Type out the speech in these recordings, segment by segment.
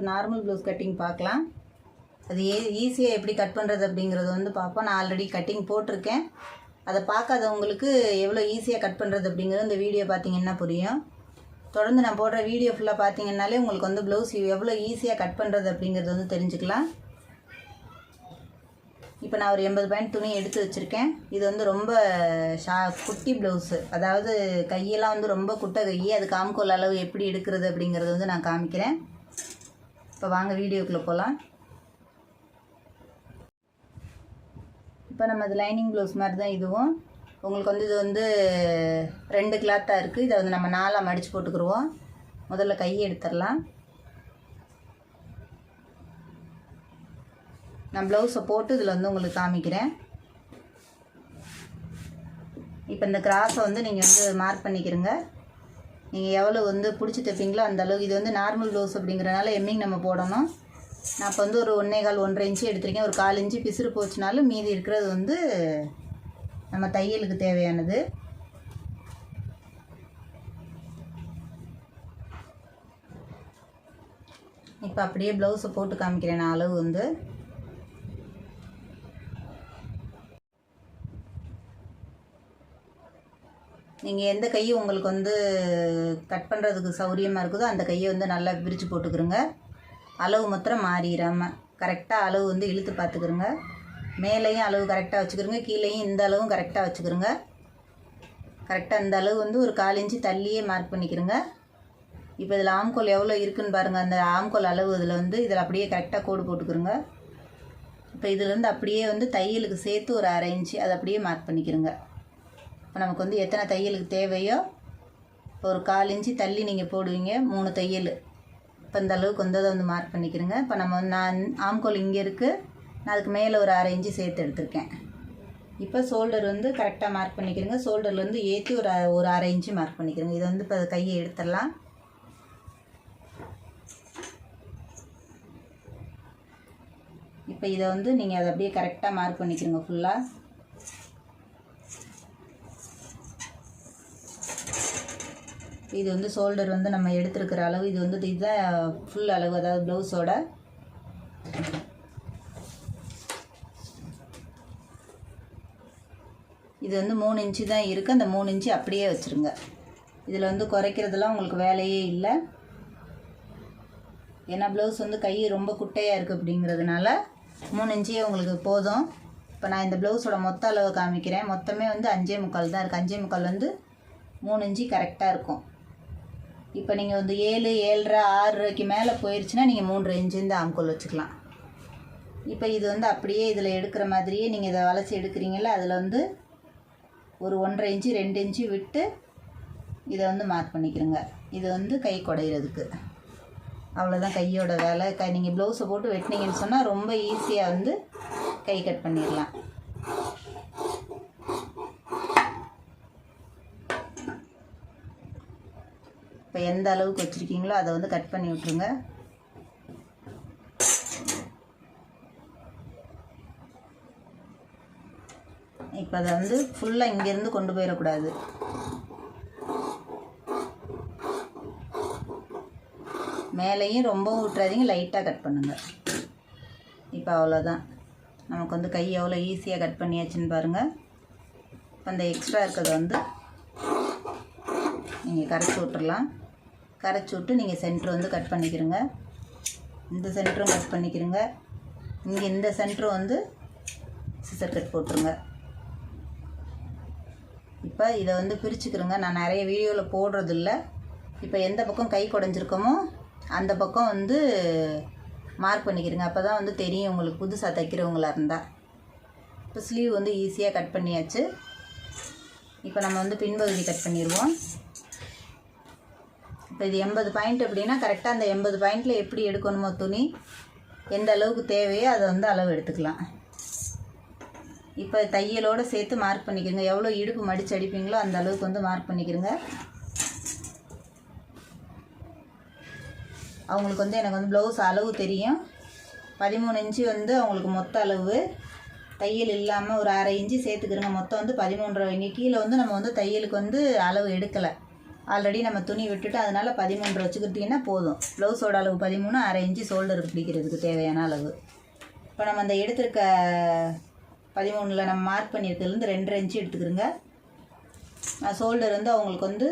ஒரு normal blouse cutting பார்க்கலாம். அது e-, ஏ ஈஸியாக எப்படி கட் பண்ணுறது அப்படிங்கிறது வந்து பார்ப்போம். நான் ஆல்ரெடி கட்டிங் போட்டிருக்கேன். அதை பார்க்காதவங்களுக்கு எவ்வளோ ஈஸியாக கட் பண்ணுறது அப்படிங்கிறது இந்த வீடியோ பார்த்தீங்கன்னா புரியும். தொடர்ந்து நான் போடுற வீடியோ ஃபுல்லாக பார்த்தீங்கன்னாலே உங்களுக்கு வந்து ப்ளவுஸ் எவ்வளோ ஈஸியாக கட் பண்ணுறது அப்படிங்கிறது வந்து தெரிஞ்சுக்கலாம். இப்போ நான் ஒரு எண்பது பாயிண்ட் துணி எடுத்து வச்சுருக்கேன். இது வந்து ரொம்ப ஷா குட்டி ப்ளவுஸு அதாவது கையெல்லாம் வந்து ரொம்ப குட்டை கை அது காம்கோல் அளவு எப்படி எடுக்கிறது அப்படிங்கிறது வந்து நான் காமிக்கிறேன். இப்போ வாங்க வீடியோக்குள்ளே போகலாம். இப்போ நம்ம இது லைனிங் ப்ளவுஸ் மாதிரி தான் இதுவும். உங்களுக்கு வந்து இது வந்து ரெண்டு கிளாத்தாக இருக்குது இதை வந்து நம்ம நாலாக மடித்து போட்டுக்கிருவோம். முதல்ல கையை எடுத்துடலாம். நான் ப்ளவுஸை போட்டு இதில் வந்து உங்களுக்கு காமிக்கிறேன். இப்போ இந்த கிராஸை வந்து நீங்கள் வந்து மார்க் பண்ணிக்கிறங்க நீங்கள் எவ்வளோ வந்து பிடிச்சி தைப்பீங்களோ அந்தளவுக்கு இது வந்து நார்மல் ப்ளவுஸ் அப்படிங்கிறனால எம்மிங் நம்ம போடணும். நான் இப்போ வந்து ஒரு ஒன்றே கால் ஒன்றரை இன்ச்சு எடுத்திருக்கேன். ஒரு கால் இன்ச்சு பிசுறு போச்சுனாலும் மீதி இருக்கிறது வந்து நம்ம தையலுக்கு தேவையானது. இப்போ அப்படியே ப்ளவுஸை போட்டு காமிக்கிறேன் நான் அளவு வந்து. நீங்கள் எந்த கையும் உங்களுக்கு வந்து கட் பண்ணுறதுக்கு சௌரியமாக இருக்குதோ அந்த கையை வந்து நல்லா விரித்து போட்டுக்கிறோங்க அளவு மாத்திரம் மாறிடாமல் கரெக்டாக அளவு வந்து இழுத்து பார்த்துக்கிறோங்க மேலேயும் அளவு கரெக்டாக வச்சுக்கிறோங்க கீழேயும் இந்த அளவும் கரெக்டாக வச்சுக்கிறோங்க கரெக்டாக இந்த அளவு வந்து ஒரு கால் இன்ச்சு தள்ளியே மார்க் பண்ணிக்கிறோங்க இப்போ இதில் ஆம்கோல் எவ்வளோ இருக்குன்னு பாருங்கள் அந்த ஆம்கோல் அளவு இதில் வந்து இதில் அப்படியே கரெக்டாக கோடு போட்டுக்கிறோங்க இப்போ இதுலேருந்து அப்படியே வந்து தையலுக்கு சேர்த்து ஒரு அரை இன்ச்சு அதை அப்படியே மார்க் பண்ணிக்கிறோங்க இப்போ நமக்கு வந்து எத்தனை தையலுக்கு தேவையோ ஒரு கால் இன்ச்சு தள்ளி நீங்கள் போடுவீங்க மூணு தையல். இப்போ இந்த அளவுக்கு வந்து அதை வந்து மார்க் பண்ணிக்கிறேங்க. இப்போ நம்ம வந்து நான் ஆம்கோல் இங்கே இருக்குது நான் அதுக்கு மேலே ஒரு அரை இன்ச்சு சேர்த்து எடுத்திருக்கேன். இப்போ ஷோல்டர் வந்து கரெக்டாக மார்க் பண்ணிக்கிறேங்க. ஷோல்டரில் வந்து ஏற்றி ஒரு ஒரு அரை இன்ச்சு மார்க் பண்ணிக்கிறேங்க. இதை வந்து இப்போ கையை எடுத்துடலாம். இப்போ இதை வந்து நீங்கள் அதை அப்படியே கரெக்டாக மார்க் பண்ணிக்கிறங்க ஃபுல்லாக இது வந்து ஷோல்டர் வந்து நம்ம எடுத்துருக்கிற அளவு இது வந்து இதுதான் ஃபுல் அளவு அதாவது ப்ளவுஸோட இது வந்து மூணு இன்ச்சு தான் இருக்குது அந்த மூணு இன்ச்சு அப்படியே வச்சுருங்க. இதில் வந்து குறைக்கிறதுலாம் உங்களுக்கு வேலையே இல்லை. ஏன்னா ப்ளவுஸ் வந்து கை ரொம்ப குட்டையாக இருக்குது அப்படிங்கிறதுனால மூணு இன்ச்சே உங்களுக்கு போதும். இப்போ நான் இந்த ப்ளவுஸோட மொத்த அளவு காமிக்கிறேன். மொத்தமே வந்து அஞ்சே முக்கால் தான் இருக்குது அஞ்சே முக்கால் வந்து மூணு இன்ச்சு கரெக்டாக இருக்கும். இப்போ நீங்கள் வந்து ஏழு ஏழரை ஆறரைக்கு மேலே போயிடுச்சுன்னா நீங்கள் மூன்று இன்ச்சு இந்த ஆம்கோல் வச்சுக்கலாம். இப்போ இது வந்து அப்படியே இதில் எடுக்கிற மாதிரியே நீங்கள் இதை வளைச்சி எடுக்கிறீங்கள அதில் வந்து ஒரு ஒன்றரை இன்ச்சு ரெண்டு இன்ச்சு விட்டு இதை வந்து மார்க் பண்ணிக்கிறோங்க. இது வந்து கை குடையிறதுக்கு. அவ்வளோதான் கையோட வேலை. க நீங்கள் ப்ளவுஸை போட்டு வெட்டினீங்கன்னு சொன்னால் ரொம்ப ஈஸியாக வந்து கை கட் பண்ணிடலாம். இப்போ எந்த அளவுக்கு வச்சுருக்கீங்களோ அதை வந்து கட் பண்ணி விட்ருங்க இப்போ அதை வந்து ஃபுல்லாக இங்கேருந்து கொண்டு போயிடக்கூடாது. மேலேயும் ரொம்பவும் விட்டுறாதீங்க லைட்டாக கட் பண்ணுங்கள் இப்போ அவ்வளோதான் நமக்கு வந்து கை எவ்வளோ ஈஸியாக கட் பண்ணியாச்சுன்னு பாருங்கள் இப்போ அந்த எக்ஸ்ட்ரா இருக்கிறத வந்து நீங்கள் கரைச்சி விட்டுடலாம் கரைச்சி விட்டு நீங்கள் சென்ட்ரு வந்து கட் பண்ணிக்கிறோங்க இந்த சென்டரும் கட் பண்ணிக்கிறோங்க இங்கே இந்த சென்டரும் வந்து சிசர் கட் போட்டுருங்க. இப்போ இதை வந்து பிரிச்சுக்கிறோங்க நான் நிறைய வீடியோவில் போடுறதில்ல. இப்போ எந்த பக்கம் கை குடஞ்சிருக்கோமோ அந்த பக்கம் வந்து மார்க் பண்ணிக்கிறங்க அப்போ தான் வந்து தெரியும் உங்களுக்கு புதுசாக தைக்கிறவங்களா இருந்தால் இப்போ ஸ்லீவ் வந்து ஈஸியாக கட் பண்ணியாச்சு. இப்போ நம்ம வந்து பின்பகுதி கட் பண்ணிடுவோம் இப்போ இது எண்பது பாயிண்ட் அப்படின்னா கரெக்டாக அந்த எண்பது பாயிண்டில் எப்படி எடுக்கணுமோ துணி எந்த அளவுக்கு தேவையோ அதை வந்து அளவு எடுத்துக்கலாம். இப்போ தையலோடு சேர்த்து மார்க் பண்ணிக்கிறங்க எவ்வளோ இடுப்பு மடித்து அடிப்பீங்களோ அந்த அளவுக்கு வந்து மார்க் பண்ணிக்கிறங்க. அவங்களுக்கு வந்து எனக்கு வந்து ப்ளவுஸ் அளவு தெரியும். பதிமூணு இன்ச்சு வந்து அவங்களுக்கு மொத்த அளவு. தையல் இல்லாமல் ஒரு அரை இன்ச்சு சேர்த்துக்கிறோங்க. மொத்தம் வந்து பதிமூன்றரை. இங்கே கீழே வந்து நம்ம வந்து தையலுக்கு வந்து அளவு எடுக்கலை. ஆல்ரெடி நம்ம துணி விட்டுட்டு அதனால் பதிமூன்று வச்சுக்கிட்டிங்கன்னா போதும். ப்ளவுஸோட அளவு பதிமூணு அரை இன்ச்சு ஷோல்டருக்கு பிடிக்கிறதுக்கு தேவையான அளவு. இப்போ நம்ம அந்த எடுத்திருக்க பதிமூணில் நம்ம மார்க் பண்ணியிருக்கிறதுலேருந்து ரெண்டரை இன்ச்சு எடுத்துக்கிறோங்க. நான் ஷோல்டர் வந்து அவங்களுக்கு வந்து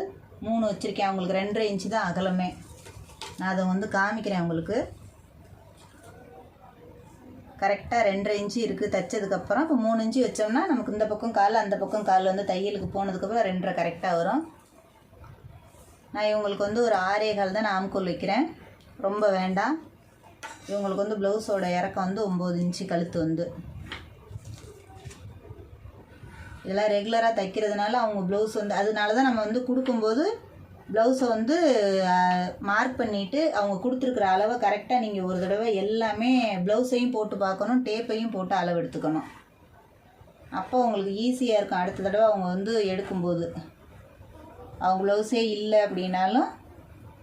மூணு வச்சுருக்கேன். அவங்களுக்கு ரெண்டரை இன்ச்சு தான் அகலமே. நான் அதை வந்து காமிக்கிறேன் அவங்களுக்கு கரெக்டாக ரெண்டரை இன்ச்சு இருக்குது தைச்சதுக்கப்புறம். இப்போ மூணு இன்ச்சு வச்சோம்னா நமக்கு இந்த பக்கம் கால் அந்த பக்கம் கால் வந்து தையலுக்கு போனதுக்கப்புறம் ரெண்டரை கரெக்டாக வரும். நான் இவங்களுக்கு வந்து ஒரு ஆறே கால் தான் நான் ஆம்கோல் வைக்கிறேன். ரொம்ப வேண்டாம். இவங்களுக்கு வந்து ப்ளவுஸோட இறக்கம் வந்து ஒம்பது இன்ச்சு கழுத்து வந்து. இதெல்லாம் ரெகுலராக தைக்கிறதுனால அவங்க ப்ளவுஸ் வந்து அதனால தான் நம்ம வந்து கொடுக்கும்போது ப்ளவுஸை வந்து மார்க் பண்ணிவிட்டு அவங்க கொடுத்துருக்குற அளவை கரெக்டாக நீங்கள் ஒரு தடவை எல்லாமே ப்ளவுஸையும் போட்டு பார்க்கணும் டேப்பையும் போட்டு அளவு எடுத்துக்கணும். அப்போ உங்களுக்கு ஈஸியாக இருக்கும். அடுத்த தடவை அவங்க வந்து எடுக்கும்போது. ப்ளவுஸே இல்லை அப்படின்னாலும்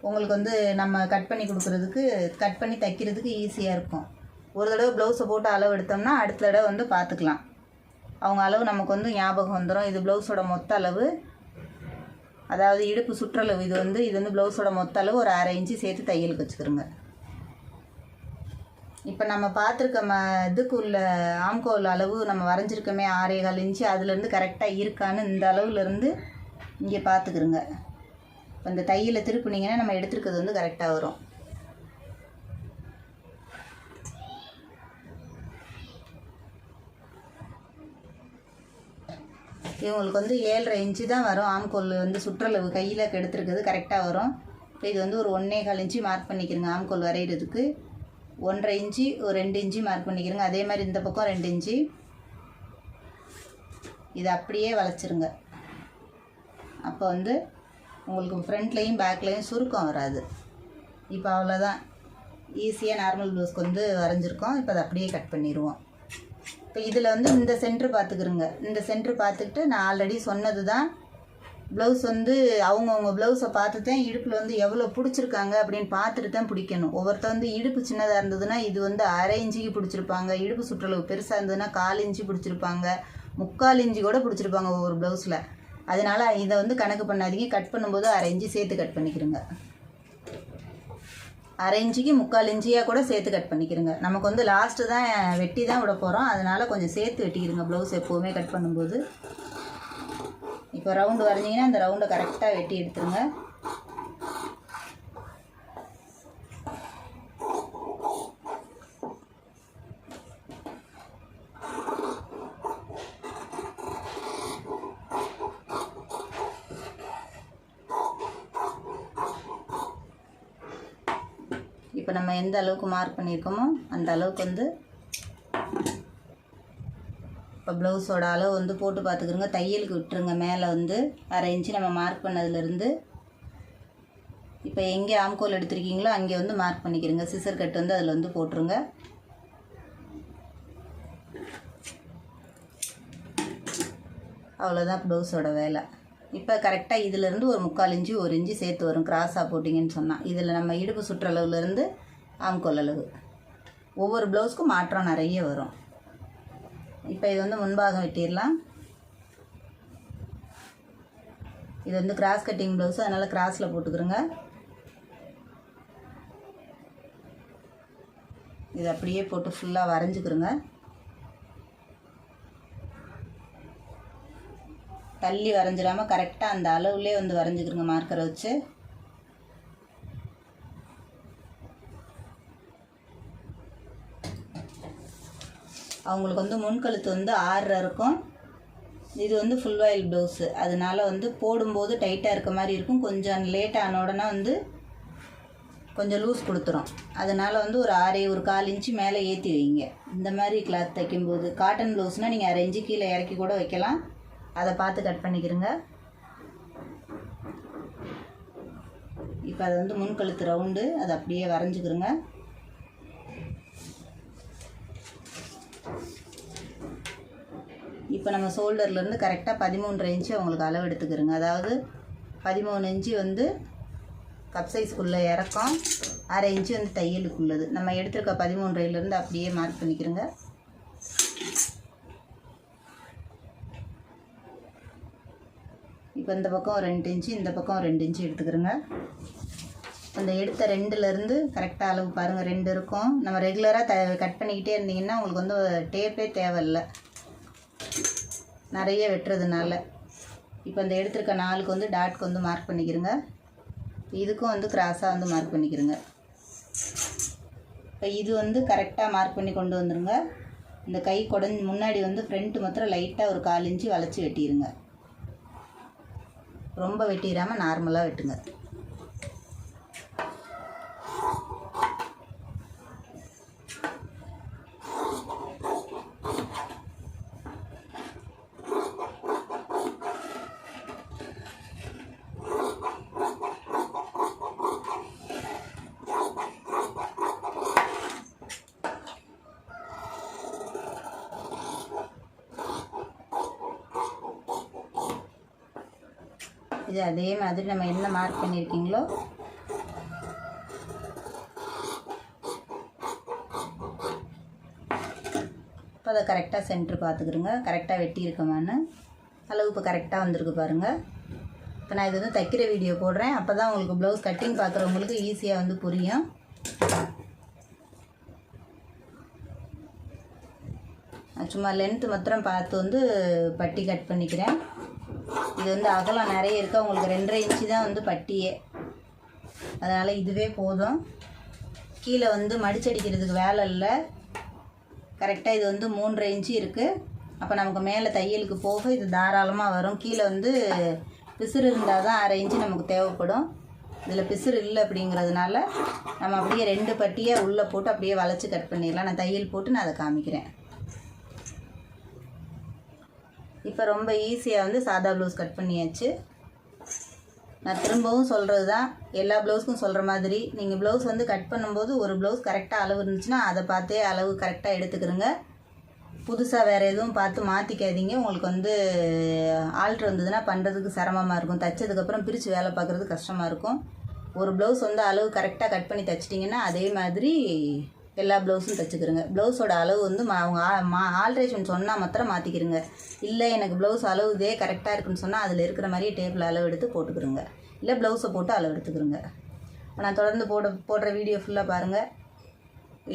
உங்களுக்கு வந்து நம்ம கட் பண்ணி கொடுக்குறதுக்கு கட் பண்ணி தைக்கிறதுக்கு ஈஸியாக இருக்கும். ஒரு தடவை ப்ளவுஸை போட்டு அளவு எடுத்தோம்னா அடுத்த தடவை வந்து பார்த்துக்கலாம் அவங்க அளவு நமக்கு வந்து ஞாபகம் வந்துடும் இது ப்ளவுஸோட மொத்த அளவு. அதாவது இடுப்பு சுற்றளவு இது வந்து இது வந்து ப்ளவுஸோட மொத்த அளவு ஒரு அரை இன்ச்சு சேர்த்து தையலுக்கு வச்சுக்கிறோங்க இப்போ நம்ம பார்த்துருக்க ம இதுக்கு உள்ள ஆம்கோல் அளவு நம்ம வரைஞ்சிருக்கோமே ஆறே கால் இன்ச்சு அதுலேருந்து கரெக்டாக இருக்கான்னு இந்த அளவுலேருந்து இங்கே பார்த்துக்குருங்க. இப்போ இந்த தையலை திருப்புனீங்கன்னா நம்ம எடுத்துருக்கிறது வந்து கரெக்டாக வரும். இவங்களுக்கு வந்து ஏழரை இன்ச்சு தான் வரும். ஆம்கோல் வந்து சுற்றளவு கையில் எடுத்துருக்குது கரெக்டாக வரும். இப்போ இது வந்து ஒரு ஒன்றே கால் இன்ச்சு மார்க் பண்ணிக்கிறங்க ஆம்கோல் வரைகிறதுக்கு ஒன்றரை இன்ச்சு ஒரு ரெண்டு இன்ச்சு மார்க் பண்ணிக்கிறங்க. அதே மாதிரி இந்த பக்கம் ரெண்டு இன்ச்சு. இதை அப்படியே வளைச்சிருங்க. அப்போ வந்து உங்களுக்கு ஃப்ரண்ட்லேயும் பேக்லேயும் சுருக்கம் வராது. இப்போ அவ்வளோதான் ஈஸியாக நார்மல் ப்ளவுஸ்க்கு வந்து வரைஞ்சிருக்கோம். இப்போ அதை அப்படியே கட் பண்ணிடுவோம் இப்போ இதில் வந்து இந்த சென்ட்ரு பார்த்துக்குறோங்க இந்த சென்ட்ரு பார்த்துக்கிட்டு நான் ஆல்ரெடி சொன்னது தான் ப்ளவுஸ் வந்து அவங்கவுங்க ப்ளவுஸை பார்த்து தான் இடுப்பில் வந்து எவ்வளோ பிடிச்சிருக்காங்க அப்படின்னு பார்த்துட்டு தான் பிடிக்கணும். ஒவ்வொருத்தர் வந்து இடுப்பு சின்னதாக இருந்ததுன்னா இது வந்து அரை இஞ்சிக்கு பிடிச்சிருப்பாங்க. இடுப்பு சுற்றளவு பெருசாக இருந்ததுன்னா கால் இஞ்சி பிடிச்சிருப்பாங்க. முக்கால் இஞ்சி கூட பிடிச்சிருப்பாங்க ஒவ்வொரு ப்ளவுஸில் அதனால் இதை வந்து கணக்கு பண்ணாதீங்க. கட் பண்ணும்போது அரை இஞ்சி சேர்த்து கட் பண்ணிக்கிறோங்க அரை இஞ்சிக்கு முக்கால் இஞ்சியாக கூட சேர்த்து கட் பண்ணிக்கிறோங்க நமக்கு வந்து லாஸ்ட்டு தான் வெட்டி தான் விட போகிறோம் அதனால் கொஞ்சம் சேர்த்து வெட்டிக்கிறோங்க ப்ளவுஸ் எப்போவுமே கட் பண்ணும்போது. இப்போ ரவுண்டு வரைஞ்சிங்கன்னா அந்த ரவுண்டை கரெக்டாக வெட்டி எடுத்துருங்க. இப்போ நம்ம எந்த அளவுக்கு மார்க் பண்ணியிருக்கோமோ அந்த அளவுக்கு வந்து இப்போ ப்ளவுஸோட அளவு வந்து போட்டு பார்த்துக்குறோங்க தையலுக்கு விட்டுருங்க. மேலே வந்து அரை இன்ச்சு நம்ம மார்க் பண்ணதுலேருந்து இப்போ எங்கே ஆம்கோல் எடுத்திருக்கீங்களோ அங்கே வந்து மார்க் பண்ணிக்கிறோங்க சிசர் கட் வந்து அதில் வந்து போட்டுருங்க. அவ்வளோதான் ப்ளவுஸோட வேலை. இப்போ கரெக்டாக இதிலேருந்து ஒரு முக்கால் இன்ச்சு ஒரு இன்ச்சு சேர்த்து வரும். கிராஸாக போட்டிங்கன்னு சொன்னால் இதில் நம்ம இடுப்பு சுற்றளவுலேருந்து ஆம்கோல் அளவு ஒவ்வொரு ப்ளவுஸ்க்கும் மாற்றம் நிறைய வரும். இப்போ இது வந்து முன்பாகம் வெட்டிடலாம். இது வந்து கிராஸ் கட்டிங் ப்ளவுஸு அதனால் கிராஸில் போட்டுக்கிறோங்க. இது அப்படியே போட்டு ஃபுல்லாக வரைஞ்சிக்கிறோங்க. தள்ளி வரைஞ்சிடாமல் கரெக்டாக அந்த அளவுலேயே வந்து வரைஞ்சிக்கிறோங்க மார்க்கரை வச்சு. அவங்களுக்கு வந்து முன்கழுத்து வந்து ஆறரை இருக்கும். இது வந்து ஃபுல் வாயில் ப்ளவுஸு அதனால வந்து போடும்போது டைட்டாக இருக்க மாதிரி இருக்கும். கொஞ்சம் லேட் ஆன உடனே வந்து கொஞ்சம் லூஸ் கொடுத்துரும். அதனால் வந்து ஒரு ஆறே ஒரு கால் இன்ச்சு மேலே ஏற்றி வைங்க. இந்த மாதிரி கிளாத் தைக்கும்போது காட்டன் ப்ளவுஸ்னால் நீங்கள் அரை இன்ச்சு கீழே இறக்கி கூட வைக்கலாம். அதை பார்த்து கட் பண்ணிக்கிறங்க இப்போ அது வந்து முன்கழுத்து ரவுண்டு அதை அப்படியே வரைஞ்சிக்கிறோங்க இப்போ நம்ம ஷோல்டர்லேருந்து கரெக்டாக பதிமூன்று இன்ச்சு அவங்களுக்கு அளவு எடுத்துக்கிறோங்க. அதாவது பதிமூணு இன்ச்சு வந்து கப் சைஸ்க்குள்ளே இறக்கம் அரை இன்ச்சு வந்து தையலுக்குள்ளது. நம்ம எடுத்துருக்க பதிமூன்றையிலேருந்து அப்படியே மார்க் பண்ணிக்கிறோங்க. இப்போ இந்த பக்கம் ரெண்டு இன்ச்சு இந்த பக்கம் ரெண்டு இன்ச்சு எடுத்துக்கிறோங்க. அந்த எடுத்த ரெண்டுலேருந்து கரெக்டாக அளவு பாருங்கள் ரெண்டு இருக்கும். நம்ம ரெகுலராக த கட் பண்ணிக்கிட்டே இருந்தீங்கன்னா உங்களுக்கு வந்து டேப்பே தேவையில்லை. நிறைய வெட்டுறதுனால. இப்போ இந்த எடுத்திருக்க நாலுக்கு வந்து டாட்க்கு வந்து மார்க் பண்ணிக்கிறங்க. இதுக்கும் வந்து கிராஸாக வந்து மார்க் பண்ணிக்கிறங்க. இப்போ இது வந்து கரெக்டாக மார்க் பண்ணி கொண்டு வந்துருங்க. இந்த கை குடஞ்சி முன்னாடி வந்து ஃப்ரண்ட்டு மாத்திரம் லைட்டாக ஒரு கால் இன்ச்சு வளைச்சி வெட்டிடுங்க ரொம்ப வெட்டிடாமல் நார்மலாக வெட்டுங்க. இது அதே மாதிரி நம்ம என்ன மார்க் பண்ணியிருக்கீங்களோ இப்போ அதை கரெக்டாக சென்ட்ரு பார்த்துக்கிறோங்க கரெக்டாக வெட்டியிருக்கோமான்னு அளவு இப்போ கரெக்டாக வந்திருக்கு பாருங்கள் இப்போ நான் இது வந்து தைக்கிற வீடியோ போடுறேன். அப்போ தான் உங்களுக்கு ப்ளவுஸ் கட்டிங் பார்க்குறவங்களுக்கு ஈஸியாக வந்து புரியும். சும்மா லென்த்து மாத்திரம் பார்த்து வந்து பட்டி கட் பண்ணிக்கிறேன். இது வந்து அகலம் நிறைய இருக்குது உங்களுக்கு ரெண்டரை இன்ச்சு தான் வந்து பட்டியே. அதனால் இதுவே போதும். கீழே வந்து மடிச்சடிக்கிறதுக்கு வேலை இல்லை. கரெக்டாக இது வந்து மூன்றரை இன்ச்சு இருக்குது அப்போ நமக்கு மேலே தையலுக்கு போக இது தாராளமாக வரும். கீழே வந்து பிசுறு இருந்தால் தான் அரை இன்ச்சு நமக்கு தேவைப்படும். இதில் பிசுறு இல்லை அப்படிங்கிறதுனால நம்ம அப்படியே ரெண்டு பட்டியை உள்ளே போட்டு அப்படியே வளைச்சி கட் பண்ணிடலாம். நான் தையல் போட்டு நான் அதை காமிக்கிறேன். இப்போ ரொம்ப ஈஸியாக வந்து சாதா ப்ளவுஸ் கட் பண்ணியாச்சு. நான் திரும்பவும் சொல்கிறது தான் எல்லா ப்ளவுஸ்க்கும் சொல்கிற மாதிரி நீங்கள் ப்ளவுஸ் வந்து கட் பண்ணும்போது ஒரு ப்ளவுஸ் கரெக்டாக அளவு இருந்துச்சுன்னா அதை பார்த்தே அளவு கரெக்டாக எடுத்துக்கிறோங்க புதுசாக வேறு எதுவும் பார்த்து மாற்றிக்காதீங்க உங்களுக்கு வந்து ஆல்ட்ரு வந்ததுன்னா பண்ணுறதுக்கு சிரமமாக இருக்கும். தைச்சதுக்கப்புறம் பிரித்து வேலை பார்க்குறது கஷ்டமாக இருக்கும். ஒரு ப்ளவுஸ் வந்து அளவு கரெக்டாக கட் பண்ணி தைச்சிட்டிங்கன்னா அதே மாதிரி எல்லா ப்ளவுஸும் தைச்சிக்கிறோங்க. ப்ளவுஸோட அளவு வந்து மா அவங்க மா ஆல்ட்ரேஷன் சொன்னால் மாத்திரம் மாற்றிக்கிறோங்க இல்லை எனக்கு ப்ளவுஸ் அளவு இதே கரெக்டாக இருக்குன்னு சொன்னால் அதில் இருக்கிற மாதிரியே டேப்பில் அளவு எடுத்து போட்டுக்கிறோங்க இல்லை ப்ளவுஸை போட்டு அளவு எடுத்துக்கிறோங்க நான் தொடர்ந்து போட போடுற வீடியோ ஃபுல்லாக பாருங்கள்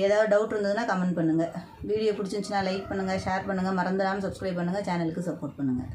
ஏதாவது டவுட் இருந்ததுன்னா கமெண்ட் பண்ணுங்கள் வீடியோ பிடிச்சிருந்துச்சுன்னா லைக் பண்ணுங்கள் ஷேர் பண்ணுங்கள் மறந்துடாமல் சப்ஸ்கிரைப் பண்ணுங்கள் சேனலுக்கு சப்போர்ட் பண்ணுங்கள்